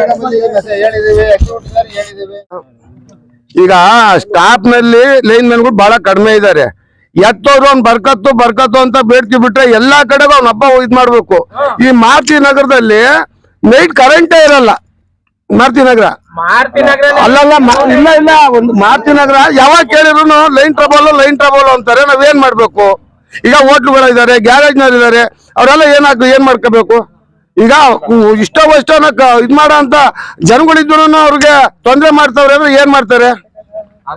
ಹೇಳಿದೀವಿ executive ಹೇಳಿದೀವಿ ಈಗ ಸ್ಟಾಪ್ನಲ್ಲಿ line ಮ್ಯಾನ್ಗಳು ಬಹಳ ಕಡಿಮೆ ಇದ್ದಾರೆ ಎತ್ತೋರು ಅವ್ನ್ ಬರ್ಕತ್ತು ಬರ್ಕತ್ತು ಅಂತ ಬೇಡ್ತಿ ಬಿಟ್ರೆ ಎಲ್ಲಾ ಕಡೆಗೂ ಅವ್ನ ಹಬ್ಬ ಇದ್ ಮಾಡ್ಬೇಕು. ಈ ಮಾರ್ತಿ ನಗರದಲ್ಲಿ ನೈಟ್ ಕರೆಂಟೇ ಇರಲ್ಲ. ಮಾರ್ತಿ ನಗರ. ಮಾರುತಿ ನಗರ ಅಲ್ಲಲ್ಲ ಇಲ್ಲ ಇಲ್ಲ ಒಂದು ಮಾರ್ತಿ ನಗರ ಯಾವಾಗ ಕೇಳಿದ್ರು ಲೈನ್ ಟ್ರಬಲ್ ಲೈನ್ ಟ್ರಬಲ್ ಅಂತಾರೆ. ನಾವೇನ್ ಮಾಡ್ಬೇಕು? ಈಗ ಹೋಟ್ಲುಗಳಿದ್ದಾರೆ ಇದಾರೆ ಗ್ಯಾರೇಜ್ ನವ್ರು ಇದಾರೆ ಅವರೆಲ್ಲ ಏನಾಗ ಏನ್ ಮಾಡ್ಕೋಬೇಕು? ಈಗ ಇಷ್ಟೋ ಇಷ್ಟೋ ಅಷ್ಟೋನ ಇದ್ ಮಾಡೋ ಅಂತ ಜನಗಳಿದ್ರು ಅವ್ರಿಗೆ ತೊಂದರೆ ಮಾಡ್ತಾವ್ರೆ ಅಂದ್ರೆ ಏನ್ ಮಾಡ್ತಾರೆ?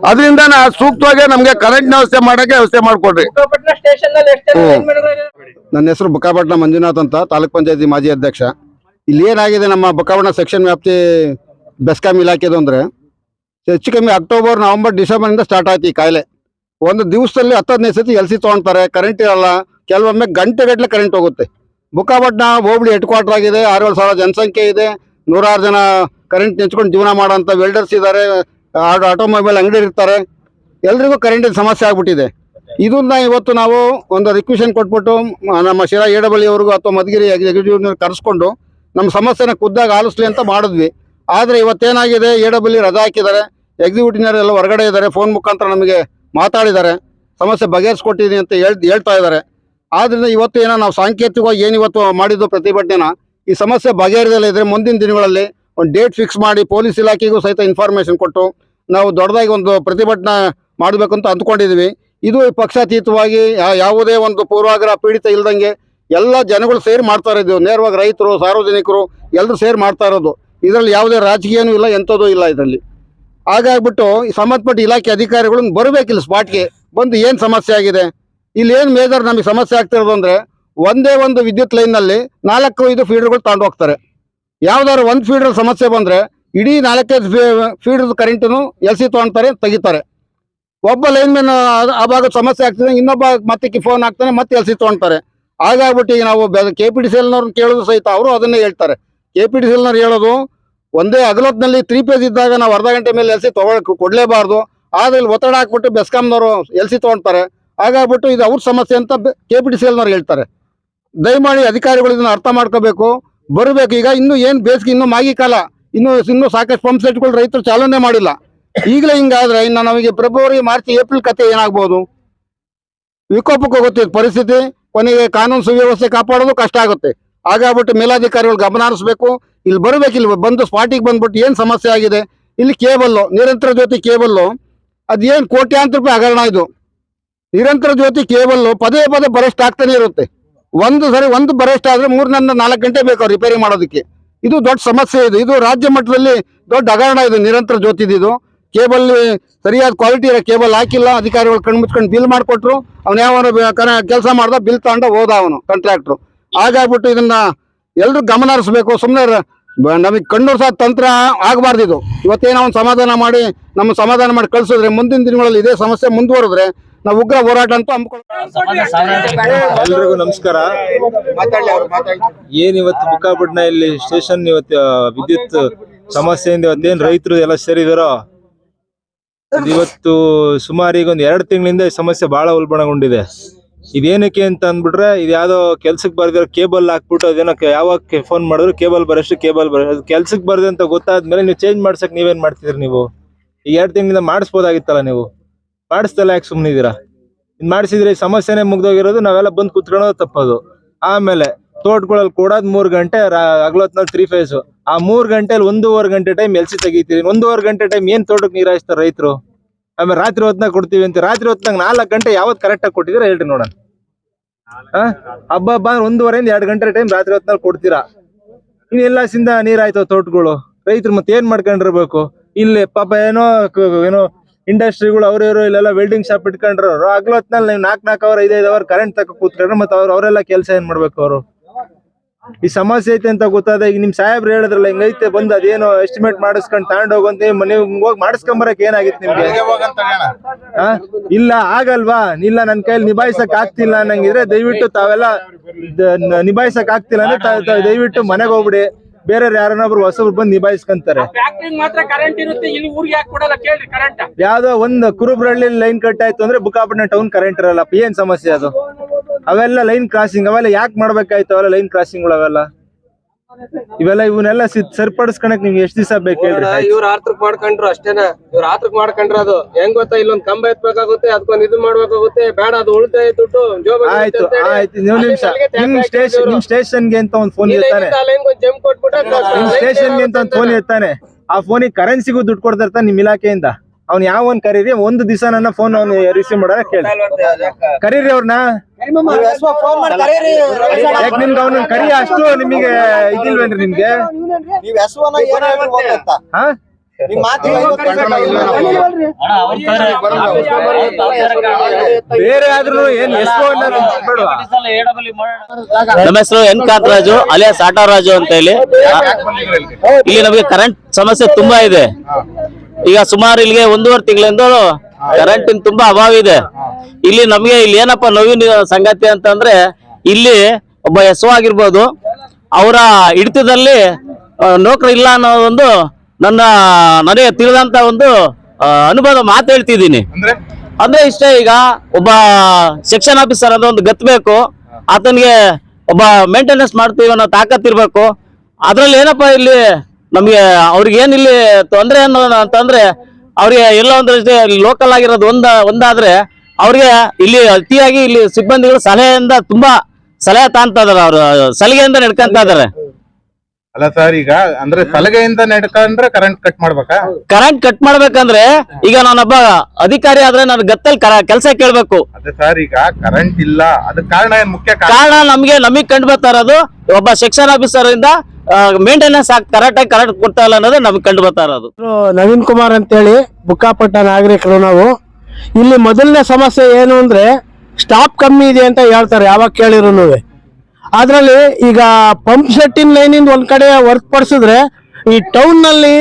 ಅದರಿಂದ ಸೂಕ್ತವಾಗಿ ನಮ್ಗೆ ಕರೆಂಟ್ ವ್ಯವಸ್ಥೆ ಮಾಡಕ್ಕೆ ವ್ಯವಸ್ಥೆ ಮಾಡ್ಕೊಡ್ರಿ? ನನ್ನ ಹೆಸರು ಬುಕ್ಕಾಪಟ್ಟಣ ಮಂಜುನಾಥ್ ಅಂತ ತಾಲೂಕ್ ಪಂಚಾಯತಿ ಮಾಜಿ ಅಧ್ಯಕ್ಷ. ಇಲ್ಲಿ ಏನಾಗಿದೆ ನಮ್ಮ ಬುಕ್ಕಾಪಟ್ಟಣ ಸೆಕ್ಷನ್ ವ್ಯಾಪ್ತಿ ಬೆಸ್ಕಾಂ ಇಲಾಖೆದು ಅಂದ್ರೆ ಹೆಚ್ಚು ಕಮ್ಮಿ ಅಕ್ಟೋಬರ್ ನವೆಂಬರ್ ಡಿಸೆಂಬರ್ ಇಂದ ಸ್ಟಾರ್ಟ್ ಆಯ್ತು ಈ ಕಾಯಿಲೆ. ಒಂದು ದಿವಸದಲ್ಲಿ ಹತ್ತು ಹದಿನೈದು ಸತಿ ಎಲ್ಸಿ ತೊಗೊಳ್ತಾರೆ ಕರೆಂಟ್ ಇರಲ್ಲ. ಕೆಲವೊಮ್ಮೆ ಗಂಟೆಗಟ್ಟಲೆ ಕರೆಂಟ್ ಹೋಗುತ್ತೆ. ಬುಕ್ಕಾಪಟ್ಟಣ ಹೋಬಳಿ ಹೆಡ್ ಕ್ವಾರ್ಟರ್ ಆಗಿದೆ. ಆರೇಳು ಸಾವಿರ ಜನಸಂಖ್ಯೆ ಇದೆ. ನೂರಾರು ಜನ ಕರೆಂಟ್ ನೆಂಚ್ಕೊಂಡು ಜೀವನ ಮಾಡೋಂಥ ವೆಲ್ಡರ್ಸ್ ಇದ್ದಾರೆ. ಆಟೋಮೊಬೈಲ್ ಅಂಗಡಿ ಇರ್ತಾರೆ. ಎಲ್ರಿಗೂ ಕರೆಂಟಿನ ಸಮಸ್ಯೆ ಆಗ್ಬಿಟ್ಟಿದೆ. ಇದನ್ನ ಇವತ್ತು ನಾವು ಒಂದು ರಿಕ್ವೆಷನ್ ಕೊಟ್ಬಿಟ್ಟು ನಮ್ಮ ಶಿರಾ ಏಡಬಳ್ಳಿಯವ್ರಿಗೂ ಅಥವಾ ಮಧುಗಿರಿ ಎಕ್ಸಿಕ್ಯೂಟಿವ್ನ ಕರೆಸ್ಕೊಂಡು ನಮ್ಮ ಸಮಸ್ಯೆನ ಖುದ್ದಾಗ ಆಲಿಸ್ಲಿ ಅಂತ ಮಾಡಿದ್ವಿ. ಆದರೆ ಇವತ್ತೇನಾಗಿದೆ? ಡಬ್ಲ್ಯೂ ರಜಾ ಹಾಕಿದ್ದಾರೆ. ಎಕ್ಸಿಕ್ಯೂಟಿವ್ನರು ಎಲ್ಲ ಹೊರಗಡೆ ಇದ್ದಾರೆ. ಫೋನ್ ಮುಖಾಂತರ ನಮಗೆ ಮಾತಾಡಿದ್ದಾರೆ. ಸಮಸ್ಯೆ ಬಗೆಹರಿಸ್ಕೊಟ್ಟಿದ್ದೀನಿ ಅಂತ ಹೇಳ್ ಹೇಳ್ತಾ ಇದ್ದಾರೆ. ಆದ್ರಿಂದ ಇವತ್ತು ಏನೋ ನಾವು ಸಾಂಕೇತಿಕವಾಗಿ ಏನು ಇವತ್ತು ಮಾಡಿದ್ದು ಪ್ರತಿಭಟನೆನ, ಈ ಸಮಸ್ಯೆ ಬಗೆಹರಿದಲ್ಲ ಇದ್ರೆ ಮುಂದಿನ ದಿನಗಳಲ್ಲಿ ಒಂದು ಡೇಟ್ ಫಿಕ್ಸ್ ಮಾಡಿ ಪೊಲೀಸ್ ಇಲಾಖೆಗೂ ಸಹಿತ ಇನ್ಫಾರ್ಮೇಷನ್ ಕೊಟ್ಟು ನಾವು ದೊಡ್ಡದಾಗಿ ಒಂದು ಪ್ರತಿಭಟನೆ ಮಾಡಬೇಕು ಅಂತ ಅಂದ್ಕೊಂಡಿದ್ದೀವಿ ಇದು ಪಕ್ಷಾತೀತವಾಗಿ ಯಾವುದೇ ಒಂದು ಪೂರ್ವಾಗ್ರಹ, ಪೀಡಿತ ಇಲ್ದಂಗೆ ಎಲ್ಲ ಜನಗಳು ಸೇರಿ ಮಾಡ್ತಾ ಇರೋದು. ನೇರವಾಗಿ ರೈತರು, ಸಾರ್ವಜನಿಕರು ಎಲ್ಲರೂ ಸೇರಿ ಮಾಡ್ತಾ ಇರೋದು. ಇದರಲ್ಲಿ ಯಾವುದೇ ರಾಜಕೀಯನೂ ಇಲ್ಲ, ಎಂಥದ್ದು ಇಲ್ಲ ಇದರಲ್ಲಿ. ಹಾಗಾಗ್ಬಿಟ್ಟು ಸಂಬಂಧಪಟ್ಟ ಇಲಾಖೆ ಅಧಿಕಾರಿಗಳು ಬರಬೇಕಿಲ್ಲ ಸ್ಪಾಟ್ಗೆ ಬಂದು ಏನು ಸಮಸ್ಯೆ ಆಗಿದೆ? ಇಲ್ಲಿ ಏನು ಮೇಜರ್ ನಮಗೆ ಸಮಸ್ಯೆ ಆಗ್ತಿರೋದು ಅಂದರೆ ಒಂದೇ ಒಂದು ವಿದ್ಯುತ್ ಲೈನ್ನಲ್ಲಿ ನಾಲ್ಕು, ಐದು ಫೀಡರ್ಗಳು ತಗೊಂಡು ಹೋಗ್ತಾರೆ. ಯಾವ್ದಾದ್ರು ಒಂದು ಫೀಡರ್ ಸಮಸ್ಯೆ ಬಂದರೆ ಇಡೀ ನಾಲ್ಕೈದು ಫೀಡರ್ ಕರೆಂಟನ್ನು ಎಲ್ ಸಿ ತೊಗೊಳ್ತಾರೆ ತೆಗಿತಾರೆ ಒಬ್ಬ ಲೈನ್ ಮ್ಯಾನ್ ಆ ಭಾಗದ ಸಮಸ್ಯೆ ಆಗ್ತದೆ, ಇನ್ನೊಬ್ಬ ಮತ್ತೆ ಫೋನ್ ಹಾಕ್ತಾನೆ, ಮತ್ತೆ ಎಲ್ ಸಿ ತೊಗೊಳ್ತಾರೆ ಹಾಗಾಗ್ಬಿಟ್ಟು ಈಗ ನಾವು ಕೆ ಪಿ ಡಿ ಸಿ ಎಲ್ನವ್ರನ್ನ ಕೇಳೋದು ಸಹಿತ ಅವರು ಅದನ್ನೇ ಹೇಳ್ತಾರೆ. ಕೆ ಪಿ ಡಿ ಸಿ ಎಲ್ನವ್ರು ಹೇಳೋದು, ಒಂದೇ ಅಗಲತ್ನಲ್ಲಿ ತ್ರೀ ಪೇಜ್ ಇದ್ದಾಗ ನಾವು ಅರ್ಧ ಗಂಟೆ ಮೇಲೆ ಎಲ್ ಸಿ ತಗೊಳಕ್ ಕೊಡಲೇಬಾರ್ದು. ಆದ್ರೆ ಇಲ್ಲಿ ಒತ್ತಡ ಹಾಕ್ಬಿಟ್ಟು ಬೆಸ್ಕಾಮ್ನವರು ಎಲ್ ಸಿ ತೊಗೊಳ್ತಾರೆ ಹಾಗಾಗ್ಬಿಟ್ಟು ಇದು ಅವ್ರ ಸಮಸ್ಯೆ ಅಂತ ಕೆ ಪಿ ಟಿ ಸಿ ಎಲ್ನವ್ರು ಹೇಳ್ತಾರೆ. ದಯಮಾಡಿ ಅಧಿಕಾರಿಗಳು ಇದನ್ನು ಅರ್ಥ ಮಾಡ್ಕೋಬೇಕು. ಬರಬೇಕು. ಈಗ ಇನ್ನೂ ಏನು ಬೇಸಿಗೆ ಇನ್ನೂ ಮಾಗಿ ಕಾಲ. ಇನ್ನೂ ಇನ್ನೂ ಸಾಕಷ್ಟು ಪಂಪ್ ಸೆಟ್ಗಳು ರೈತರು ಚಾಲನೆ ಮಾಡಿಲ್ಲ. ಈಗಲೇ ಹಿಂಗಾದ್ರೆ ಇನ್ನು ನಮಗೆ ಫೆಬ್ರವರಿ ಮಾರ್ಚ್ ಏಪ್ರಿಲ್ ಕತೆ ಏನಾಗ್ಬೋದು? ವಿಕೋಪಕ್ಕೆ ಹೋಗುತ್ತೆ ಪರಿಸ್ಥಿತಿ, ಕೊನೆಗೆ ಕಾನೂನು ಸುವ್ಯವಸ್ಥೆ ಕಾಪಾಡೋದು ಕಷ್ಟ ಆಗುತ್ತೆ. ಹಾಗಾಗ್ಬಿಟ್ಟು ಮೇಲಾಧಿಕಾರಿಗಳು ಗಮನ ಹರಿಸ್ಬೇಕು. ಇಲ್ಲಿ ಬರಬೇಕು. ಇಲ್ಲಿ ಬಂದು ಸ್ಪಾಟಿಗೆ ಬಂದ್ಬಿಟ್ಟು ಏನು ಸಮಸ್ಯೆ ಆಗಿದೆ? ಇಲ್ಲಿ ಕೇಬಲ್ಲು, ನಿರಂತರ ಜ್ಯೋತಿ ಕೇಬಲ್ಲು. ಅದೇನು ಕೋಟ್ಯಾಂತರ ರೂಪಾಯಿ ಹಗರಣ ಇದು. ನಿರಂತರ ಜ್ಯೋತಿ ಕೇಬಲ್ ಪದೇ ಪದೇ ಬರೆಸ್ಟ್ ಆಗ್ತಾನೆ ಇರುತ್ತೆ. ಒಂದು ಸರಿ ಒಂದು ಬರೆಸ್ಟ್ ಆದ್ರೆ ಮೂರರಿಂದ ನಾಲ್ಕು ಗಂಟೆ ಬೇಕು ರಿಪೇರಿ ಮಾಡೋದಕ್ಕೆ. ಇದು ದೊಡ್ಡ ಸಮಸ್ಯೆ ಇದು. ಇದು ರಾಜ್ಯ ಮಟ್ಟದಲ್ಲಿ ದೊಡ್ಡ ಹಗರಣ ಇದು, ನಿರಂತರ ಜ್ಯೋತಿದು ಇದು. ಕೇಬಲ್ ಸರಿಯಾದ ಕ್ವಾಲಿಟಿ ಇರೋ ಕೇಬಲ್ ಹಾಕಿಲ್ಲ. ಅಧಿಕಾರಿಗಳು ಕಣ್ಣು ಮುಚ್ಕೊಂಡು ಬಿಲ್ ಮಾಡಿಕೊಟ್ರು. ಅವ್ನು ಯಾವ ಕೆಲಸ ಮಾಡ್ದ, ಬಿಲ್ ತಗೊಂಡ ಹೋದ ಅವನು ಕಾಂಟ್ರಾಕ್ಟ್ರು ಹಾಗಾಗ್ಬಿಟ್ಟು ಇದನ್ನ ಎಲ್ಲರೂ ಗಮನ ಹರಿಸ್ಬೇಕು ಸುಮ್ಮನೆ ನಮಗೆ ಕಣ್ಣು ಸಹ ತಂತ್ರ ಆಗಬಾರ್ದು ಇದು ಇವತ್ತೇನೋ ಒಂದು ಸಮಾಧಾನ ಮಾಡಿ, ನಮ್ಮ ಸಮಾಧಾನ ಮಾಡಿ ಕಳಿಸಿದ್ರೆ ಮುಂದಿನ ದಿನಗಳಲ್ಲಿ ಇದೇ ಸಮಸ್ಯೆ ಮುಂದುವರೆದ್ರೆ ನಾವು ಉಗ್ರ ಹೋರಾಟ ಅಂತ ಎಲ್ರಿಗೂ ನಮಸ್ಕಾರ. ಏನ್ ಇವತ್ತು ಬುಕ್ಕಾಪಟ್ಟಣ ಇಲ್ಲಿ ಸ್ಟೇಷನ್ ಇವತ್ತು ವಿದ್ಯುತ್ ಸಮಸ್ಯೆಯಿಂದ ಇವತ್ತೇನ್ ರೈತರು ಎಲ್ಲ ಸೇರಿದಾರೋ? ಇವತ್ತು ಸುಮಾರು ಈಗ ಒಂದ್ ಎರಡು ತಿಂಗಳಿಂದ ಈ ಸಮಸ್ಯೆ ಬಹಳ ಉಲ್ಬಣಗೊಂಡಿದೆ. ಇದೇನಕ್ಕೆ ಅಂತ ಅಂದ್ಬಿಟ್ರೆ, ಇದು ಯಾವ್ದೋ ಕೆಲ್ಸಕ್ಕೆ ಬರ್ದಿರೋ ಕೇಬಲ್ ಹಾಕ್ಬಿಟ್ಟು ಅದೇನೋ ಯಾವಾಗ ಫೋನ್ ಮಾಡಿದ್ರು ಕೇಬಲ್ ಬರೋಷ್ಟು ಕೇಬಲ್ ಬರೋ ಕೆಲ್ಸಕ್ಕೆ ಬರ್ದೆ ಅಂತ ಗೊತ್ತಾದ್ಮೇಲೆ ನೀವು ಚೇಂಜ್ ಮಾಡ್ಸಕ್ ನೀವೇನ್ ಮಾಡ್ತಿದ್ರಿ ನೀವು? ಈ ಎರಡು ತಿಂಗಳಿಂದ ಮಾಡಿಸ್ಬೋದಾಗಿತ್ತಲ್ಲ ನೀವು? ಮಾಡಿಸ್ತಲ್ಲ ಯಾಕೆ ಸುಮ್ಮನಿದ್ದೀರಾ ಇದು ಮಾಡಿಸಿದ್ರೆ ಈ ಸಮಸ್ಯೆನೇ ಮುಗ್ದೋಗಿರೋದು, ನಾವೆಲ್ಲ ಬಂದು ಕುತ್ಕೊಳ್ಳೋದು ತಪ್ಪೋದು. ಆಮೇಲೆ ತೋಟಗಳಲ್ಲಿ ಕೊಡೋದ್ ಮೂರ್ ಗಂಟೆ ಅಗ್ಲೊತ್ನಲ್ಲಿ ತ್ರೀ ಫೇಸ್ ಆ ಮೂರ್ ಗಂಟೆಲಿ ಒಂದೂವರೆ ಗಂಟೆ ಟೈಮ್ ಎಲ್ಸಿ ತೆಗಿತೀರಿ. ಒಂದೂವರೆ ಗಂಟೆ ಟೈಮ್ ಏನ್ ತೋಟಕ್ಕೆ ನೀರ್ ಹಾಯಿಸ್ತಾರೆ ರೈತರು? ಆಮೇಲೆ ರಾತ್ರಿ ಹೊತ್ನಾಗ ಕೊಡ್ತೀವಿ ಅಂತ ರಾತ್ರಿ ಹೊತ್ನಾಗ ನಾಲ್ಕು ಗಂಟೆ ಯಾವತ್ತು ಕರೆಕ್ಟಾಗಿ ಕೊಟ್ಟಿದ್ರೆ ಹೇಳ್ರಿ ನೋಡೋಣ? ಹಬ್ಬ ಹಬ್ಬ ಅಂದ್ರೆ ಒಂದೂವರೆಯಿಂದ ಎರಡು ಗಂಟೆ ಟೈಮ್ ರಾತ್ರಿ ಹೊತ್ನಾಗ ಕೊಡ್ತೀರಾ? ಇನ್ನು ಎಲ್ಲ ಸಿಂದ ನೀರ್ ಆಯ್ತಾವ ತೋಟಗಳು? ರೈತರು ಮತ್ತೆ ಏನ್ ಮಾಡ್ಕೊಂಡಿರ್ಬೇಕು? ಇಲ್ಲಿ ಪಾಪ ಏನೋ ಏನೋ ಇಂಡಸ್ಟ್ರಿಗಳು ಅವ್ರ ಇವರು ಇಲ್ಲೆಲ್ಲ ವೆಲ್ಡಿಂಗ್ ಶಾಪ್ ಇಟ್ಕೊಂಡ್ರವ್ರು ಹಗ್ಲೊತ್ನಲ್ಲಿ ನೀವು ನಾಲ್ಕು ನಾಲ್ಕು ಅವರ್ ಐದೈದು ಅವರ್ ಕರೆಂಟ್ ತಕ ಕೂತ್ಕೊಂಡ್ರೆ ಮತ್ತೆ ಅವ್ರು ಅವರೆಲ್ಲ ಕೆಲಸ ಏನ್ ಮಾಡ್ಬೇಕು ಅವರು? ಈ ಸಮಸ್ಯೆ ಐತೆ ಅಂತ ಗೊತ್ತಾದ ಈಗ ನಿಮ್ ಸಾಹೇಬ್ರು ಹೇಳಿದ್ರಲ್ಲ ಹಿಂಗೈತೆ ಬಂದು ಅದೇನೋ ಎಸ್ಟಿಮೇಟ್ ಮಾಡಿಸ್ಕೊಂಡು ತಗೊಂಡ್ ಹೋಗಂತ ನೀವು ಹೋಗಿ ಮಾಡಿಸ್ಕೊಂಬರಕ್ ಏನಾಗಿತ್ತು ನಿಮ್ಗೆ? ಇಲ್ಲ ಆಗಲ್ವಾ? ಇಲ್ಲ ನನ್ ಕೈಲಿ ನಿಭಾಯಿಸಕ್ ಆಗ್ತಿಲ್ಲ ಅನ್ನಂಗಿದ್ರೆ ದಯವಿಟ್ಟು ತಾವೆಲ್ಲ ನಿಭಾಯಿಸಕ್ ಆಗ್ತಿಲ್ಲ ಅಂದ್ರೆ ದಯವಿಟ್ಟು ಮನೆಗೆ ಹೋಗ್ಬಿಡಿ. ಬೇರೆ ಯಾರನ್ನೊಬ್ರು ಹೊಸಬ್ರು ಬಂದು ನಿಭಾಯಿಸ್ಕೊಂತಾರೆ. ಮಾತ್ರ ಕರೆಂಟ್ ಇರುತ್ತೆ ಇಲ್ಲಿ ಊರಿಗೆ ಯಾಕೆ ಕೊಡಲ್ಲ? ಕೇಳ್ರಿ ಕರೆಂಟ್ ಯಾವ್ದೋ ಒಂದ್ ಕುರುಬ್ರಳ್ಳಿ ಲೈನ್ ಕಟ್ ಆಯ್ತು ಅಂದ್ರೆ ಬುಕ್ಕಾಪಟ್ಟಣ ಟೌನ್ ಕರೆಂಟ್ ಇರಲ್ಲ. ಏನ್ ಸಮಸ್ಯೆ ಅದು? ಅವೆಲ್ಲ ಲೈನ್ ಕ್ರಾಸಿಂಗ್ ಅವೆಲ್ಲ ಯಾಕೆ ಮಾಡ್ಬೇಕಾಯ್ತು ಅವೆಲ್ಲ ಲೈನ್ ಕ್ರಾಸಿಂಗ್ ಅವೆಲ್ಲ ಇವೆಲ್ಲ ಇವನ್ನೆಲ್ಲ ಸರಿಪಡಿಸ್ಕೊಳಕ್ ನಿಮ್ಗೆ ಎಷ್ಟ್ ದಿವಸ ಬೇಕು ಹೇಳ್ರಿ? ಇವ್ರ ಆತ್ರಕ್ ಮಾಡ್ಕೊಂಡ್ರು ಅಷ್ಟೇನ. ಇವ್ರ ಆತ್ರಕ್ ಮಾಡ್ಕೊಂಡ್ರ ಅದು. ಹೆಂಗ್ ಗೊತ್ತಾ? ಇಲ್ಲೊಂದ್ ಕಂಬ ಎತ್ಬೇಕಾಗುತ್ತೆ ಅದಕ್ಕೊಂದ್ ಇದು ಮಾಡ್ಬೇಕಾಗುತ್ತೆ. ಬೇಡ ಅದು ಉಳಿತಾಯ ದುಡ್ಡು. ಆಯ್ತು ಆಯ್ತು. ನೀವು ನಿಮಿಷ ನಿಮ್ ಸ್ಟೇಷನ್ ನಿಮ್ ಸ್ಟೇಷನ್ಗೆ ಅಂತ ಒಂದ್ ಫೋನ್ ಇರ್ತಾನೆ ಜಮ್ ಕೊಟ್ಬಿಟ್ರೆ ನಿಮ್ ಸ್ಟೇಷನ್ಗೆ ಅಂತ ಒಂದ್ ಫೋನ್ ಇರ್ತಾನೆ ಆ ಫೋನಿಗೆ ಕರೆನ್ಸಿಗೂ ದುಡ್ಡು ಕೊಡ್ತಾ ಇರ್ತಾನೆ ನಿಮ್ ಇಲಾಖೆಯಿಂದ. ಅವ್ನ್ ಯಾವ ಒಂದ್ ಕರೀರಿ? ಒಂದ್ ದಿವಸ ನನ್ನ ಫೋನ್ ಅವ್ನು ರಿಸೀವ್ ಮಾಡ ಕೇಳಿ. ಕರೀರಿ ಅವ್ರನ್ನ ಯಾಕೆ ನಿಮ್ಗೆ ಅವ್ನ ಕರಿ ಅಷ್ಟು ನಿಮಗೆ ಇದಿಲ್ವೇನ್ರಿ ನಿಮ್ಗೆ? ಹಾ? ಬೇರೆ ಆದ್ರೂ ಏನ್ ಎಷ್ಟೋ ನಮ್ಮ ಹೆಸರು ಎನ್ ಕಾಂತರಾಜು ಅಲಿಯಾಸ್ ಆಟೋರಾಜು ಅಂತ ಹೇಳಿ. ಇಲ್ಲಿ? ನಮಗೆ ಕರೆಂಟ್ ಸಮಸ್ಯೆ ತುಂಬಾ ಇದೆ. ಈಗ ಸುಮಾರು ಇಲ್ಲಿಗೆ ಒಂದೂವರೆ ತಿಂಗಳಿಂದ ಕರೆಂಟಿನ ತುಂಬಾ ಅಭಾವ ಇದೆ. ಇಲ್ಲಿ ನಮಗೆ ಇಲ್ಲಿ ಏನಪ್ಪ ನೋವಿನ ಸಂಗತಿ ಅಂತಂದ್ರೆ ಇಲ್ಲಿ ಒಬ್ಬ ಎಸ್ ಆಗಿರ್ಬೋದು ಅವರ ಹಿಡಿತದಲ್ಲಿ ನೌಕರಿ ಇಲ್ಲ ಅನ್ನೋ ಒಂದು ನನ್ನ ನನಗೆ ತಿಳಿದಂತ ಒಂದು ಅನುಭವ ಮಾತು ಹೇಳ್ತಿದ್ದೀನಿ. ಅಂದ್ರೆ? ಇಷ್ಟೇ ಈಗ ಒಬ್ಬ ಸೆಕ್ಷನ್ ಆಫೀಸರ್ ಅಂತ ಒಂದು ಗತ್ಬೇಕು ಆತನಿಗೆ ಒಬ್ಬ ಮೇಂಟೆನೆನ್ಸ್ ಮಾಡ್ತೀವಿ ಅನ್ನೋ ತಾಕತ್ ಇರ್ಬೇಕು. ಅದ್ರಲ್ಲಿ ಏನಪ್ಪಾ ಇಲ್ಲಿ ನಮ್ಗೆ ಅವ್ರಿಗೆ ಏನ್ ಇಲ್ಲಿ ತೊಂದ್ರೆ ಅನ್ನೋ ಅಂತಂದ್ರೆ ಅವ್ರಿಗೆ ಎಲ್ಲ ಒಂದು ಲೋಕಲ್ ಆಗಿರೋದು ಒಂದ ಒಂದಾದ್ರೆ ಅವ್ರಿಗೆ ಇಲ್ಲಿ ಅತಿಯಾಗಿ ಇಲ್ಲಿ ಸಿಬ್ಬಂದಿಗಳು ಸಲಹೆಯಿಂದ ತುಂಬಾ ಸಲಹೆ ತಾಂತ ಇದಾರೆ ಅವ್ರು ಸಲಿಗೆಯಿಂದ ನಡ್ಕೊಂತ ಇದಾರೆ. ಅಲ್ಲ ಸರ್ ಈಗ ಅಂದ್ರೆ ಸಲಗೆಯಿಂದ ನಡ್ಕೊಂಡ್ರೆ ಕರೆಂಟ್ ಕಟ್ ಮಾಡ್ಬೇಕಾ? ಕರೆಂಟ್ ಕಟ್ ಮಾಡ್ಬೇಕಂದ್ರೆ ಈಗ ನಾನೊಬ್ಬ ಅಧಿಕಾರಿ ಆದ್ರೆ ನಾನು ಗತ್ತಲ್ ಕೆಲಸ ಕೇಳ್ಬೇಕು. ಅದೇ ಸರ್ ಈಗ ಕರೆಂಟ್ ಇಲ್ಲ. ಅದಕ್ಕೆ ಕಾರಣ ಏನ್ ಮುಖ್ಯ ಕಾರಣ? ಕಾರಣ ನಮ್ಗೆ ನಮಗ್ ಕಂಡು ಬರ್ತಾ ಇರೋದು ಒಬ್ಬ ಸೆಕ್ಷನ್ ಆಫೀಸರ್ ಇಂದ ಮೇಂಟೆನೆನ್ಸ್ ಕರೆಕ್ಟ್ ಆಗಿ ಕರೆಕ್ಟ್ ಕೊಡ್ತಾ ಇಲ್ಲ ಅನ್ನೋದು ನಮ್ಗೆ ಕಂಡು ಬರ್ತಾ ಇರೋದು. ನವೀನ್ ಕುಮಾರ್ ಅಂತೇಳಿ ಬುಕ್ಕಾಪಟ್ಟ ನಾಗರಿಕರು ನಾವು. ಇಲ್ಲಿ ಮೊದಲನೇ ಸಮಸ್ಯೆ ಏನು ಅಂದ್ರೆ ಸ್ಟಾಪ್ ಕಮ್ಮಿ ಇದೆ ಅಂತ ಹೇಳ್ತಾರೆ, ಯಾವಾಗ ಕೇಳಿರುನು. ಅದರಲ್ಲಿ ಈಗ ಪಂಪ್ ಸೆಟ್ಟಿನ ಲೈನಿಂದ ಒಂದ್ ಕಡೆ ಹೊರತುಪಡಿಸಿದ್ರೆ ಈ ಟೌನ್ನಲ್ಲಿ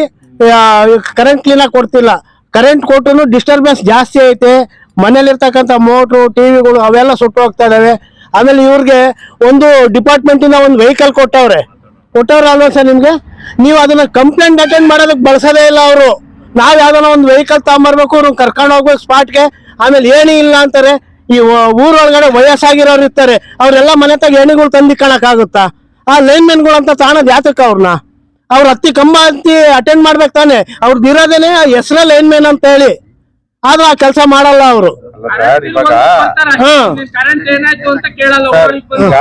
ಕರೆಂಟ್ ಕ್ಲೀನಾಗಿ ಕೊಡ್ತಿಲ್ಲ. ಕರೆಂಟ್ ಕೊಟ್ಟು ಡಿಸ್ಟರ್ಬೆನ್ಸ್ ಜಾಸ್ತಿ ಐತೆ. ಮನೇಲಿರ್ತಕ್ಕಂಥ ಮೋಟ್ರು ಟಿವಿಗಳು ಅವೆಲ್ಲ ಸುಟ್ಟು ಹೋಗ್ತಾ ಇದಾವೆ. ಆಮೇಲೆ ಇವ್ರಿಗೆ ಒಂದು ಡಿಪಾರ್ಟ್ಮೆಂಟ್ ಇಂದ ಒಂದು ವೆಹಿಕಲ್ ಕೊಟ್ಟವ್ರೆ. ಕೊಟ್ಟವ್ರ ಅಲ್ವಾ ಸರ್ ನಿಮ್ಗೆ? ನೀವು ಅದನ್ನ ಕಂಪ್ಲೇಂಟ್ ಅಟೆಂಡ್ ಮಾಡೋದಕ್ಕೆ ಬಳಸೋದೇ ಇಲ್ಲ ಅವರು. ನಾವ್ ಯಾವ್ದಾನ ಒಂದು ವೆಹಿಕಲ್ ತಗೊಂಬರ್ಬೇಕು ಅವ್ರನ್ನ ಕರ್ಕೊಂಡು ಹೋಗ್ಬೇಕು ಸ್ಪಾಟ್ಗೆ ಆಮೇಲೆ ಏಣಿ ಇಲ್ಲ ಅಂತಾರೆ. ಈ ಊರೊಳಗಡೆ ವಯಸ್ಸಾಗಿರೋರು ಇರ್ತಾರೆ. ಅವರೆಲ್ಲ ಮನೆ ತಾಗ ಏಣಿಗಳು ತಂದಿಕ್ಕಣಕ್ ಆಗುತ್ತಾ ಆ ಲೈನ್ ಮೆನ್ಗಳು ಅಂತ ತಾಣದ್ ಯಾತಕ್ಕ ಅವ್ರನ್ನ? ಅವ್ರ ಹತ್ತಿ ಕಂಬ ಹತ್ತಿ ಅಟೆಂಡ್ ಮಾಡ್ಬೇಕು ತಾನೆ. ಅವ್ರದ್ದು ಇರೋದೇನೆ ಹೆಸರೇ ಲೈನ್ ಮೆನ್ ಅಂತ ಹೇಳಿ ಆದ್ರೂ ಆ ಕೆಲಸ ಮಾಡಲ್ಲ ಅವರು. ಸರ್ ಇವಾಗ ಹಾ. ಕರೆಂಟ್ ಏನಾಯ್ತು ಅಂತ ಕೇಳಲ್ಲ ಸರ್ ಈಗ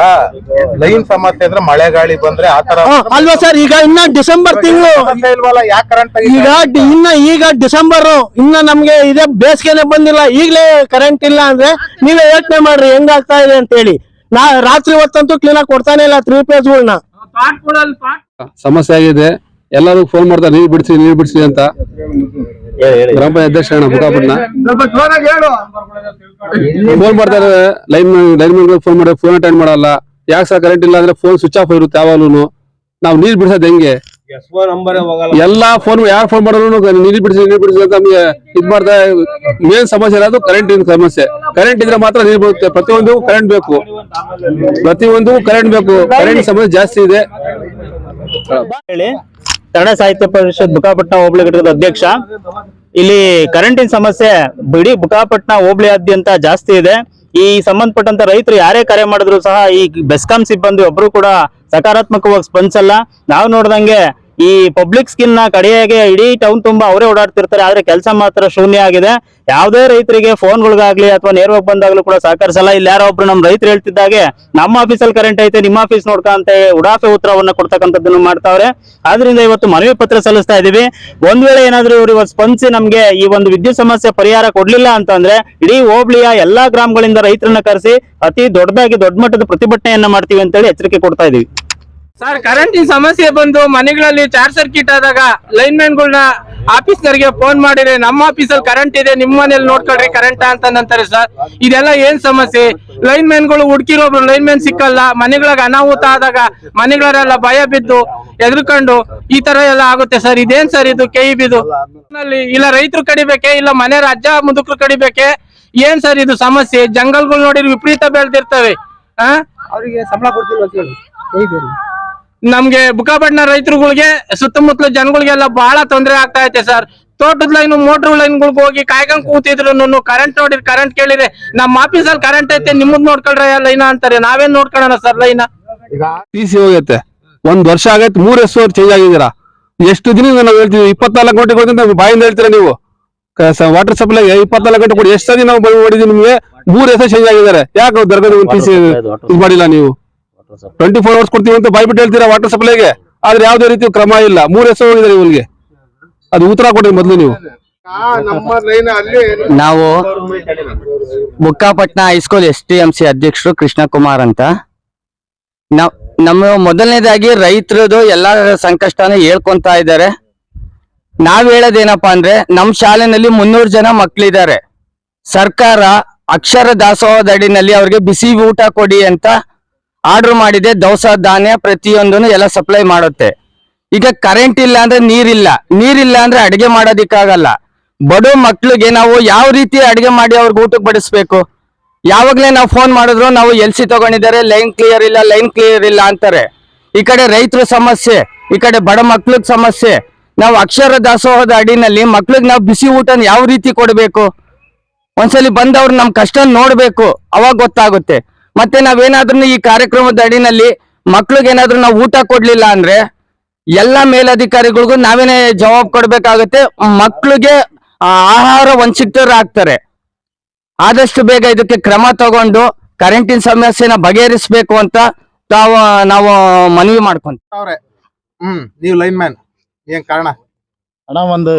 ಲೈನ್ ಸಮಸ್ಯೆ ಅಂದ್ರೆ ಮಳೆ ಗಾಳಿ ಬಂದ್ರೆ ಆತರ ಅಲ್ವಾ ಸರ್ ಈಗ ಇನ್ನ ಡಿಸೆಂಬರ್ ತಿಂಗಳು. ಸಮಸ್ಯೆ ಇಲ್ವಲ್ಲ ಯಾಕೆ ಕರೆಂಟ್ ಈಗ ಡಿ- ಇನ್ನ ಈಗ ಡಿಸೆಂಬರ್ ಇನ್ನ ನಮ್ಗೆ ಇದೇ ಬೇಸಿಗೆನೆ ಬಂದಿಲ್ಲ. ಈಗ್ಲೇ ಕರೆಂಟ್ ಇಲ್ಲ ಅಂದ್ರೆ ನೀವೇ ಯೋಚನೆ ಮಾಡ್ರಿ ಹೆಂಗಾಗ್ತಾ ಇದೆ ಅಂತ ಹೇಳಿ ನಾ ರಾತ್ರಿ ಹೊತ್ತಂತೂ ಕ್ಲೀನ್ ಆಗಿ ಕೊಡ್ತಾನೆ ಇಲ್ಲ ತ್ರೀ ಪೇಜ್ಗಳನ್ನ ಗಳನ್ನ ಪಾಟ್ ಸಮಸ್ಯೆ ಆಗಿದೆ. ಎಲ್ಲರೂ ಫೋನ್ ಮಾಡ್ತಾರೆ ನೀರ್ ಬಿಡಿಸಿ ನೀರ್ ಬಿಡಿಸಿ ಅಂತ. ಗ್ರಾಮ ಪಂಚಾಯತ್ ಅಧ್ಯಕ್ಷ ಅಣ್ಣ ಬುಕಾಪಟ್ನ ಫೋನ್ ಮಾಡ್ತಾರೆ? ಲೈನ್ ಲೈನ್ ಮ್ಯಾನ್ ಫೋನ್ ಮಾಡಿ ಫೋನ್ ಅಟೆಂಡ್ ಮಾಡಲ್ಲ. ಯಾಕೆ ಸರ್ ಕರೆಂಟ್ ಇಲ್ಲ ಅಂದ್ರೆ ಫೋನ್ ಸ್ವಿಚ್ ಆಫ್ ಇರುತ್ತೆ ಯಾವಾಗ್ಲೂ ನಾವು ನೀರ್ ಬಿಡಿಸೋದು ಹೆಂಗೆ? ಎಲ್ಲಾ ಫೋನ್ ಯಾರು ಫೋನ್ ಮಾಡಿದ್ರು ನೀರ್ ಬಿಡಿಸಿ ನೀರ್ ಬಿಡಿಸಿ ಅಂತ ನಮ್ಗೆ ಇದ್ ಮಾಡ್ತಾ ಮೇನ್ ಸಮಸ್ಯೆ ಇರೋದು ಕರೆಂಟ್ ಸಮಸ್ಯೆ. ಕರೆಂಟ್ ಇದ್ರೆ ಮಾತ್ರ ನೀರ್ ಬರುತ್ತೆ. ಪ್ರತಿಯೊಂದು ಕರೆಂಟ್ ಬೇಕು. ಪ್ರತಿಯೊಂದು ಕರೆಂಟ್ ಬೇಕು. ಕರೆಂಟ್ ಸಮಸ್ಯೆ ಜಾಸ್ತಿ ಇದೆ. ಹೇಳಿ. ಕನ್ನಡ ಸಾಹಿತ್ಯ ಪರಿಷತ್ ಬುಕಾಪಟ್ನ ಹೋಬಳಿ ಘಟಕದ ಅಧ್ಯಕ್ಷ. ಇಲ್ಲಿ ಕರೆಂಟಿನ ಸಮಸ್ಯೆ ಬಿಡಿ ಬುಕ್ಕಾಪಟ್ನ ಹೋಬಳಿಯಾದ್ಯಂತ ಜಾಸ್ತಿ ಇದೆ. ಈ ಸಂಬಂಧಪಟ್ಟಂತ ರೈತರು ಯಾರೇ ಕರೆ ಮಾಡಿದ್ರು ಸಹ ಈ ಬೆಸ್ಕಾಂ ಸಿಬ್ಬಂದಿ ಒಬ್ರು ಕೂಡ ಸಕಾರಾತ್ಮಕವಾಗಿ ಸ್ಪಂದಿಸಲ್ಲ. ನಾವು ನೋಡ್ದಂಗೆ ಈ ಪಬ್ಲಿಕ್ ಸ್ಕಿನ್ನ ಕಡೆಯಾಗೆ ಇಡೀ ಟೌನ್ ತುಂಬಾ ಅವರೇ ಓಡಾಡ್ತಿರ್ತಾರೆ, ಆದ್ರೆ ಕೆಲಸ ಮಾತ್ರ ಶೂನ್ಯ ಆಗಿದೆ. ಯಾವುದೇ ರೈತರಿಗೆ ಫೋನ್ ಗಳಿಗಾಗ್ಲಿ ಅಥವಾ ನೇರವಾಗಿ ಬಂದಾಗ್ಲೂ ಕೂಡ ಸಹಕರಿಸಲ್ಲ. ಇಲ್ಲಿ ಯಾರೋ ಒಬ್ರು ನಮ್ಮ ರೈತರು ಹೇಳ್ತಿದ್ದಾಗೆ, ನಮ್ಮ ಆಫೀಸಲ್ಲಿ ಕರೆಂಟ್ ಐತೆ, ನಿಮ್ಮ ಆಫೀಸ್ ನೋಡ್ಕಂತ ಉಡಾಫೆ ಉತ್ತರವನ್ನ ಕೊಡ್ತಕ್ಕಂಥದ್ದನ್ನು ಮಾಡ್ತಾವ್ರೆ. ಆದ್ರಿಂದ ಇವತ್ತು ಮನವಿ ಪತ್ರ ಸಲ್ಲಿಸ್ತಾ ಇದೀವಿ. ಒಂದ್ ವೇಳೆ ಏನಾದ್ರೂ ಇವರು ಇವತ್ತು ಸ್ಪಂದಿಸಿ ನಮ್ಗೆ ಈ ಒಂದು ವಿದ್ಯುತ್ ಸಮಸ್ಯೆ ಪರಿಹಾರ ಕೊಡ್ಲಿಲ್ಲ ಅಂತಂದ್ರೆ, ಇಡೀ ಹೋಬಳಿಯ ಎಲ್ಲಾ ಗ್ರಾಮಗಳಿಂದ ರೈತರನ್ನ ಕರೆಸಿ ಅತಿ ದೊಡ್ಡದಾಗಿ ದೊಡ್ಡ ಮಟ್ಟದ ಪ್ರತಿಭಟನೆಯನ್ನ ಮಾಡ್ತೀವಿ ಅಂತೇಳಿ ಎಚ್ಚರಿಕೆ ಕೊಡ್ತಾ ಇದೀವಿ. ಸರ್ ಕರೆಂಟಿನ ಸಮಸ್ಯೆ ಬಂದು ಮನೆಗಳಲ್ಲಿ ಚಾರ್ಜ್ ಸರ್ಕ್ಯೂಟ್ ಆದಾಗ ಲೈನ್ ಮ್ಯಾನ್ಗಳನ್ನ ಆಫೀಸ್ನವರಿಗೆ ಫೋನ್ ಮಾಡಿದ್ರೆ ನಮ್ಮ ಆಫೀಸಲ್ಲಿ ಕರೆಂಟ್ ಇದೆ, ನಿಮ್ಮ ಮನೇಲಿ ನೋಡ್ಕೊಳ್ರಿ ಕರೆಂಟ್ ಅಂತಾರೆ ಸರ್. ಇದೆಲ್ಲ ಏನ್ ಸಮಸ್ಯೆ? ಲೈನ್ ಮ್ಯಾನ್ಗಳು ಹುಡ್ಕಿರೋ ಲೈನ್ ಮ್ಯಾನ್ ಸಿಕ್ಕಲ್ಲ, ಮನೆಗಳಿಗೆ ಅನಾಹುತ ಆದಾಗ ಮನೆಗಳರೆಲ್ಲ ಭಯ ಬಿದ್ದು ಎದ್ರುಕೊಂಡು ಈ ತರ ಎಲ್ಲ ಆಗುತ್ತೆ ಸರ್. ಇದೇನ್ ಸರ್ ಇದು ಕೈ ಬಿದು ಇಲ್ಲ ರೈತರು ಕಡಿಬೇಕೆ, ಇಲ್ಲ ಮನೆ ಅಜ್ಜ ಮುದುಕರು ಕಡಿಬೇಕೆ? ಏನ್ ಸರ್ ಇದು ಸಮಸ್ಯೆ? ಜಂಗಲ್ಗಳು ನೋಡಿದ್ರೆ ವಿಪರೀತ ಬೆಳೆದಿರ್ತವೆ. ಅವರಿಗೆ ಸಂಬಳ ಕೊಡ್ತಿಲ್ವ ನಮ್ಗೆ ಬುಕ್ಕಾಪಟ್ಟಣ ರೈತರುಗಳಿಗೆ, ಸುತ್ತಮುತ್ತಲ ಜನಗಳಿಗೆಲ್ಲ ಬಹಳ ತೊಂದರೆ ಆಗ್ತಾ ಐತೆ ಸರ್. ತೋಟದ ಲೈನ್, ಮೋಟರ್ ಲೈನ್ಗಳಿಗೆ ಹೋಗಿ ಕಾಯ್ಕೊಂಡ್ ಕೂತಿದ್ರು ಕರೆಂಟ್ ನೋಡಿರಿ ಕರೆಂಟ್ ಕೇಳಿದ್ರೆ ನಮ್ಮ ಆಫೀಸಲ್ಲಿ ಕರೆಂಟ್ ಐತೆ, ನಿಮ್ಮದ್ ನೋಡ್ಕೊಳ್ರ ಲೈನ್ ಅಂತಾರೆ. ನಾವೇನ್ ನೋಡ್ಕೊಳ್ಳೋಣ ಸರ್ ಲೈನ್? ಟಿ ಸಿ ಹೋಗೈತೆ. ಒಂದ್ ವರ್ಷ ಆಗೈತೆ, ಮೂರ್ ಎಸ್ ಚೇಂಜ್ ಆಗಿದ್ದೀರಾ? ಎಷ್ಟು ದಿನದಿಂದ ನಾವು ಹೇಳ್ತೀವಿ, ಇಪ್ಪತ್ನಾಲ್ಕು ಗಂಟೆ ಕೊಡ್ತೀನಿ ಬಾಯಿಂದ ಹೇಳ್ತೀರಾ ನೀವು? ವಾಟರ್ ಸಪ್ಲೈ ಇಪ್ಪತ್ನಾಲ್ಕು ಗಂಟೆ ಕೊಡಿ. ಎಷ್ಟು ಸತಿ ನಾವು ಬಂದು ಮಾಡಿದ್ವಿ ನಿಮ್ಗೆ? ಮೂರ್ ಎಸ್ ಚೇಂಜ್ ಆಗಿದ್ದಾರೆ. ಯಾಕೆ ದರ್ಗದ ಪಿಸಿ ಇದು ಮಾಡಿಲ್ಲ ನೀವು? ಟ್ವೆಂಟಿ ಫೋರ್ ಅವರ್ಸ್ ಕೊಡ್ತೀವಿ ಅಂತ ಬಾಯ್ಬಿಟ್ಟು ಹೇಳ್ತೀರಾ ವಾಟರ್ ಸಪ್ಲೈಗೆ ಆದ್ರೆ ಯಾವ್ದೇ ರೀತಿ ಕ್ರಮ ಇಲ್ಲ. ಮೂರ್ ಹೆಸರು ಹೋಗಿದ್ದಾರೆ ಇವರಿಗೆ. ಅದು ಉತ್ತರ ಕೊಡಿ ಮೊದಲು ನೀವು. ನಾವು Bukkapatna high school S T M C ಅಧ್ಯಕ್ಷರು ಕೃಷ್ಣ ಕುಮಾರ್ ಅಂತ. ನಾವ್ ನಮ್ಮ ಮೊದಲನೇದಾಗಿ ರೈತರದು ಎಲ್ಲ ಸಂಕಷ್ಟನ ಹೇಳ್ಕೊಂತ ಇದ್ದಾರೆ. ನಾವ್ ಹೇಳೋದೇನಪ್ಪಾ ಅಂದ್ರೆ ನಮ್ ಶಾಲೆನಲ್ಲಿ ಮುನ್ನೂರು ಜನ ಮಕ್ಳಿದ್ದಾರೆ. ಸರ್ಕಾರ ಅಕ್ಷರ ದಾಸೋಹದ ಅಡಿನಲ್ಲಿ ಅವ್ರಿಗೆ ಬಿಸಿ ಊಟ ಕೊಡಿ ಅಂತ ಆರ್ಡರ್ ಮಾಡಿದೆ, ದವಸ ಧಾನ್ಯ ಪ್ರತಿಯೊಂದನ್ನು ಎಲ್ಲ ಸಪ್ಲೈ ಮಾಡುತ್ತೆ. ಈಗ ಕರೆಂಟ್ ಇಲ್ಲ ಅಂದ್ರೆ ನೀರಿಲ್ಲ. ನೀರಿಲ್ಲ ಅಂದ್ರೆ ಅಡಿಗೆ ಮಾಡೋದಿಕ್ಕಾಗಲ್ಲ. ಬಡ ಮಕ್ಳಿಗೆ ನಾವು ಯಾವ ರೀತಿ ಅಡಿಗೆ ಮಾಡಿ ಅವ್ರಿಗೆ ಊಟಕ್ಕೆ ಬಡಿಸ್ಬೇಕು? ಯಾವಾಗ್ಲೇ ನಾವು ಫೋನ್ ಮಾಡಿದ್ರು ನಾವು ಎಲ್ ಸಿ ತಗೊಂಡಿದ್ದಾರೆ ಲೈನ್ ಕ್ಲಿಯರ್ ಇಲ್ಲ ಲೈನ್ ಕ್ಲಿಯರ್ ಇಲ್ಲ ಅಂತಾರೆ. ಈ ಕಡೆ ರೈತರ ಸಮಸ್ಯೆ, ಈ ಕಡೆ ಬಡ ಮಕ್ಳಿಗೆ ಸಮಸ್ಯೆ. ನಾವು ಅಕ್ಷರ ದಾಸೋಹದ ಅಡಿನಲ್ಲಿ ಮಕ್ಳಿಗೆ ನಾವು ಬಿಸಿ ಊಟನ ಯಾವ ರೀತಿ ಕೊಡಬೇಕು? ಒಂದ್ಸಲಿ ಬಂದವ್ರು ನಮ್ ಕಷ್ಟ ನೋಡ್ಬೇಕು. ಅವಾಗ ಗೊತ್ತಾಗುತ್ತೆ. ಮತ್ತೆ ನಾವೇನಾದ್ರೂ ಈ ಕಾರ್ಯಕ್ರಮದ ಅಡಿನಲ್ಲಿ ಮಕ್ಳಿಗೇನಾದ್ರೂ ನಾವು ಊಟ ಕೊಡ್ಲಿಲ್ಲ ಅಂದ್ರೆ ಎಲ್ಲ ಮೇಲಧಿಕಾರಿಗಳಿಗೂ ನಾವೇನೇ ಜವಾಬ್ ಕೊಡ್ಬೇಕಾಗತ್ತೆ. ಮಕ್ಳಿಗೆ ಆಹಾರ ವಂಚಿತರಾಗ್ತಾರೆ ಆದಷ್ಟು ಬೇಗ ಇದಕ್ಕೆ ಕ್ರಮ ತಗೊಂಡು ಕರೆಂಟಿನ ಸಮಸ್ಯೆನ ಬಗೆಹರಿಸಬೇಕು ಅಂತ ತಾವು ನಾವು ಮನವಿ ಮಾಡ್ಕೊಂತ ಅವ್ರೆ ಹ್ಮ್ ನೀವು ಲೈನ್ ಮ್ಯಾನ್ ಏನ್ ಕಾರಣ? ಅಣ್ಣ ಒಂದು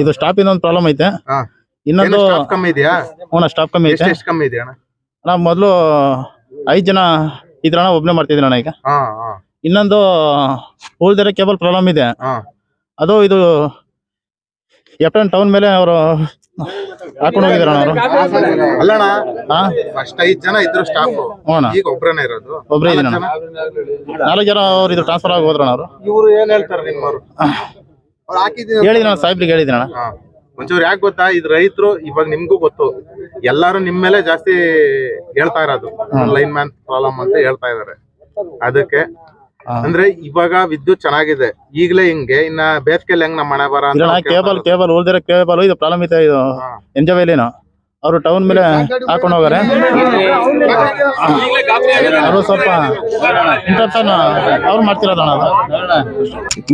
ಇದು ಸ್ಟಾಪ್ ಒಂದು ಪ್ರಾಬ್ಲಮ್ ಐತೆ. ಹಾ. ಇನ್ನೊಂದು ಸ್ಟಾಪ್ ಕಮ್ಮಿ ಇದೆಯಾ? ಹ್ಞೂ ಸ್ಟಾಪ್ ಕಮ್ಮಿ ಐತೆ. ಎಷ್ಟು ಎಷ್ಟು ಕಮ್ಮಿ ಇದೆಯಾ ಅಣ್ಣ ಅಣ್ಣ ಮೊದಲು ಐದು ಜನ ಇದ್ರಣ್ಣ ಒಬ್ಬನೇ ಮಾಡ್ತಿದ್ದೀನಿ ಅಣ್ಣ ಈಗ. ಹಾ ಹಾ. ಇನ್ನೊಂದು ಉಳಿದಿರೋ ಕೇಬಲ್ ಪ್ರಾಬ್ಲಮ್ ಇದೆ. ಹಾ. ಅದು ಇದು ಎಫ್ಟನ್ ಟೌನ್ ಮೇಲೆ ಅವರು ಹಾಕೊಂಡು ಹೋಗಿದ್ರು ಅವರು. ಅಲ್ಲಣ್ಣ ಹಾ? ಫಸ್ಟ್ ಐದ್ ಜನ ಇದ್ರು ಸ್ಟಾಫ್ ಹ್ಞೂ ಅಣ್ಣ. ಈಗ ಒಬ್ರನೇ ಇರೋದು. ಒಬ್ರೇ ಇದೀನಿ ಅಣ್ಣ. ನಾಲ್ಕು ಜನ ಅವ್ರು ಇದು ಟ್ರಾನ್ಸ್ಫರ್ ಆಗಿ ಹೋದ್ರಣ್ಣ ಅವರು. ಇವ್ರು ಏನ್ ಹೇಳ್ತಾರೆ ನಿಮ್ಮವ್ರು? ಅವ್ರು ಹಾಕಿದ್ದೀನಿ ಹೇಳಿದ್ದೀನಿ ಅಣ್ಣ ಸಾಹೇಬ್ರಿಗೆ ಅಣ್ಣ ಹಾ. ಒಂಚೂರು ಯಾಕೆ ಗೊತ್ತಾ? ಇದು ರೈತರು ಇವಾಗ ನಿಮ್ಗೂ ಗೊತ್ತು. ಎಲ್ಲಾರು ನಿಮ್ ಮೇಲೆ ಜಾಸ್ತಿ ಹೇಳ್ತಾ ಇರೋದು. ಲೈನ್ ಮ್ಯಾನ್ ಪ್ರಾಬ್ಲಮ್ ಅಂತ ಹೇಳ್ತಾ ಇದಾರೆ. ಅದಕ್ಕೆ ಅಂದ್ರೆ ಇವಾಗ ವಿದ್ಯುತ್ ಚೆನ್ನಾಗಿದೆ. ಈಗಲೇ ಹಿಂಗೆ ಇನ್ನ ಬೇಸಿಗೆಲ್ ಹೆಂಗ್ ನಮ್ಮ ಮನೆ ಬರ ಅಂತ ಕೇಬಲ್ ಕೇಬಲ್ ಉಳ್ದಿರೋ ಕೇಬಲ್ ಇದು ಪ್ರಾಬ್ಲಮ್ ಇದೆ ಇದು ಎಂಜಾಯ್ ಎಂಜವೇಲಿನ ಅವರು ಟೌನ್ ಮೇಲೆ ಹಾಕೊಂಡು ಹೋಗಾರೆ. ಅವರು ಸ್ವಲ್ಪ ಇಂಟರ್ಪ್ಷನ್ ಅವ್ರು ಮಾಡ್ತಿರೋದಣ್ಣ ಅದು.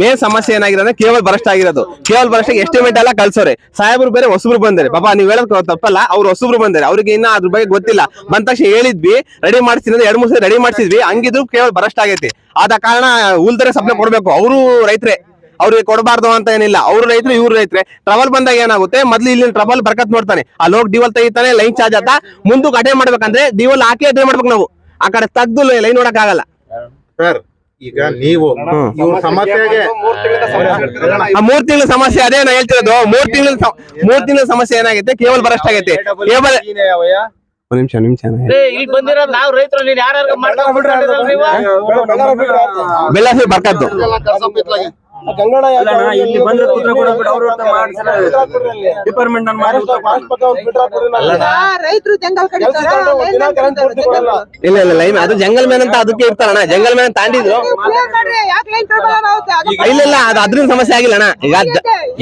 ಮೇನ್ ಸಮಸ್ಯೆ ಏನಾಗಿದೆ ಅಂದ್ರೆ ಕೇವಲ್ ಬರಸ್ಟ್ ಆಗಿರೋದು. ಕೇವಲ್ ಬರಷ್ಟ ಎಸ್ಟಿಮೇಟ್ ಎಲ್ಲ ಕಳ್ಸೋರೆ. ಸಾಹೇಬ್ರು ಬೇರೆ ಹೊಸಬ್ರು ಬಂದಾರೆ. ಪಾಪ ನೀವ್ ಹೇಳೋದ್ ತಪ್ಪಲ್ಲ ಅವ್ರು ಹೊಸಬ್ರು ಬಂದಾರೆ. ಅವ್ರಿಗೆ ಇನ್ನ ಅದ್ರ ಬಗ್ಗೆ ಗೊತ್ತಿಲ್ಲ. ಬಂದ ತಕ್ಷಣ ಹೇಳಿದ್ವಿ ರೆಡಿ ಮಾಡ್ತೀನಿ ಅಂದ್ರೆ ಎರಡ್ ಮೂರ್ ಸರಿ ರೆಡಿ ಮಾಡ್ಸಿದ್ವಿ ಹಂಗಿದ್ರು ಕೇವಲ ಬರಷ್ಟ ಆಗೈತಿ. ಆದ ಕಾರಣ ಉಲ್ದರೆ ಸಪ್ಲೈ ಕೊಡ್ಬೇಕು. ಅವರು ರೈತರೇ. ಅವ್ರಿಗೆ ಕೊಡಬಾರ್ದು ಅಂತ ಏನಿಲ್ಲ. ಅವ್ರು ರೈತರು ಇವ್ರು ರೈತರೆ. ಟ್ರಬಲ್ ಬಂದಾಗ ಏನಾಗುತ್ತೆ? ಮೊದ್ಲು ಇಲ್ಲಿ ಟ್ರಬಲ್ ಬರ್ಕತ್ ನೋಡ್ತಾನೆ. ಅಲ್ಲಿ ಹೋಗಿ ಡಿವಲ್ ತೆಗಿತಾನೆ ಲೈನ್ ಚಾರ್ಜ್ ಆತ. ಮುಂದಕ್ಕೆ ಅಟೆ ಮಾಡ್ಬೇಕಂದ್ರೆ ಡಿವಲ್ ಹಾಕಿ ಅಟೆ ಮಾಡ್ಬೇಕು ನಾವು. ಆ ಕಡೆ ತೆಗ್ದು ಲೈನ್ ನೋಡಕ್ ಆಗಲ್ಲ ಸರ್ ಈಗ ನೀವು ಇವ್ರ ಸಮಸ್ಯೆಗೆ ಆ ಮೂರ್ ತಿಂಗಳ ಸಮಸ್ಯೆ ಅದೇ ನಾ ಹೇಳ್ತಿರೋದು. ಮೂರ್ ತಿಂಗಳ ಮೂರ್ ತಿಂಗಳ ಸಮಸ್ಯೆ ಏನಾಗೈತೆ? ಕೇವಲ್ ಬರಷ್ಟ ಆಗೈತೆ. ಕೇವಲ ಒಂದ್ ನಿಮಿಷ ನಿಮಿಷ ಇಲ್ಲಿ ಬಂದಿರೋದು ಇಲ್ಲಿ ಬಂದ್ರೆ ಕೂತ್ರೆ ಕೂಡ ಬಿಡು, ಅವ್ರು ಅಂತ ಮಾಡ್ತಾರೆ. ಡಿಪಾರ್ಟ್ಮೆಂಟ್ ಅನ್ನ ಮಾಡಿ ರೈತರು ಜಂಗಲ್ ಇಲ್ಲ ಇಲ್ಲ ಲೈನ್ ಅದು ಜಂಗಲ್ ಮ್ಯಾನ್ ಅಂತ ಅದಕ್ಕೆ ಇರ್ತಾರಣ. Jungle man ತಾಂಡಿದ್ರು. ಇಲ್ಲ ಇಲ್ಲ ಅದು ಅದ್ರ ಸಮಸ್ಯೆ ಆಗಿಲ್ಲ ಅಣ್ಣ ಈಗ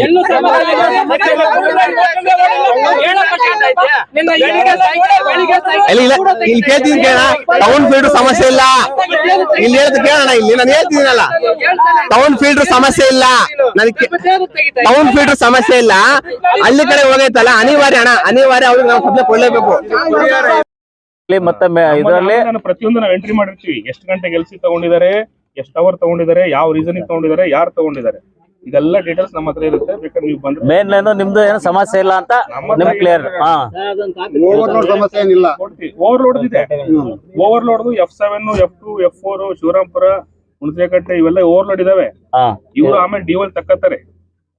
ಎಲ್ಲೂ ಇಲ್ಲ ಇಲ್ಲ ಇಲ್ಲಿ ಕೇಳ್ತೀನಿ ಕೇಳ ಟೌನ್ ಫೀಲ್ಡ್ ಸಮಸ್ಯೆ ಇಲ್ಲ. ಇಲ್ಲಿ ಹೇಳ್ತೀನಿ ಕೇಳೋಣ ಇಲ್ಲಿ ನಾನು ಹೇಳ್ತಿದ್ದೀನಲ್ಲ ಟೌನ್ ಫೀಲ್ಡ್ ಸಮಸ್ಯೆ ಇಲ್ಲ. ನನಗೆ ಟೌನ್ ಫೀಲ್ಡ್ ಸಮಸ್ಯೆ ಇಲ್ಲ. ಅಲ್ಲಿ ಕಡೆ ಹೋಗೈತಲ್ಲ ಅನಿವಾರ್ಯ ಅಣ್ಣ ಅನಿವಾರ್ಯ ಅವ್ರಿಗೆ ನಾವು ಸಪ್ಲೈ ಕೊಡ್ಲೇಬೇಕು. ಮತ್ತೊಮ್ಮೆ ಇದರಲ್ಲಿ ನಾನು ಪ್ರತಿಯೊಂದು ನಾವು ಎಂಟ್ರಿ ಮಾಡಿರ್ತೀವಿ. ಎಷ್ಟು ಗಂಟೆಗೆ ಗೆಲ್ಸಿ ತಗೊಂಡಿದ್ದಾರೆ ಎಷ್ಟು ಅವರ್ ತಗೊಂಡಿದ್ದಾರೆ ಯಾವ ರೀಸನ್ ತಗೊಂಡಿದ್ದಾರೆ ಯಾರು ತಗೊಂಡಿದ್ದಾರೆ. ಇದೆಲ್ಲ ಡೀಟೇಲ್ಸ್ ನಮ್ಮ ಹತ್ರ ಇರುತ್ತೆ. ಬೇಕಾದ್ರೆ ನೀವು ಬಂದ್ರೆ ಮೇನ್ ಲೈನ್ ನಿಮ್ದು ಏನು ಸಮಸ್ಯೆ ಇಲ್ಲ ಅಂತ ನಿಮ್ ಕ್ಲಿಯರ್ ಹಾ. ಓವರ್ಲೋಡ್ ಸಮಸ್ಯೆ ಏನಿಲ್ಲ. ಓವರ್ಲೋಡ್ ಇದೆ. Overload F seven F two F four Shivarampura Hunasekatte ಇವೆಲ್ಲ ಓವರ್ಲೋಡ್ ಇದಾವೆ. ಹಾ. ಇವರು ಆಮೇಲೆ ಡಿವಲ್ ತಕ್ಕತ್ತಾರೆ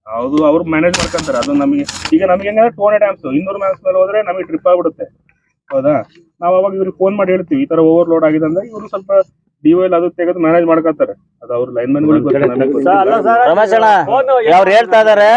ಹೌದು ಅವ್ರು ಮ್ಯಾನೇಜ್ ಮಾಡ್ಕೊಂತಾರೆ. ಅದು ನಮಗೆ ಈಗ ನಮಗೆ ಹೆಂಗಂದ್ರೆ ಟೂ ಹಂಡ್ರೆಡ್ ಆಮ್ಸ್ ಇನ್ನೂರು ಮ್ಯಾಮ್ಸ್ ಮೇಲೆ ಹೋದ್ರೆ ನಮಗೆ ಟ್ರಿಪ್ ಆಗ್ಬಿಡುತ್ತೆ. ಹೌದಾ? ನಾವು ಅವಾಗ ಇವ್ರಿಗೆ ಫೋನ್ ಮಾಡಿ ಹೇಳ್ತೀವಿ ಈ ತರ ಓವರ್ಲೋಡ್ ಆಗಿದೆ ಅಂದ್ರೆ ಇವರು ಸ್ವಲ್ಪ ಡಿವೈಲ್ ಅದು ತೆಗೆದು ಮ್ಯಾನೇಜ್ ಮಾಡ್ಕೊತಾರೆ ಅದು ಅವ್ರ ಲೈನ್ ಮ್ಯಾನ್ ರಮೇಶ್ ಅಣ್ಣ ಅವ್ರು ಹೇಳ್ತಾ ಇದಾರೆ.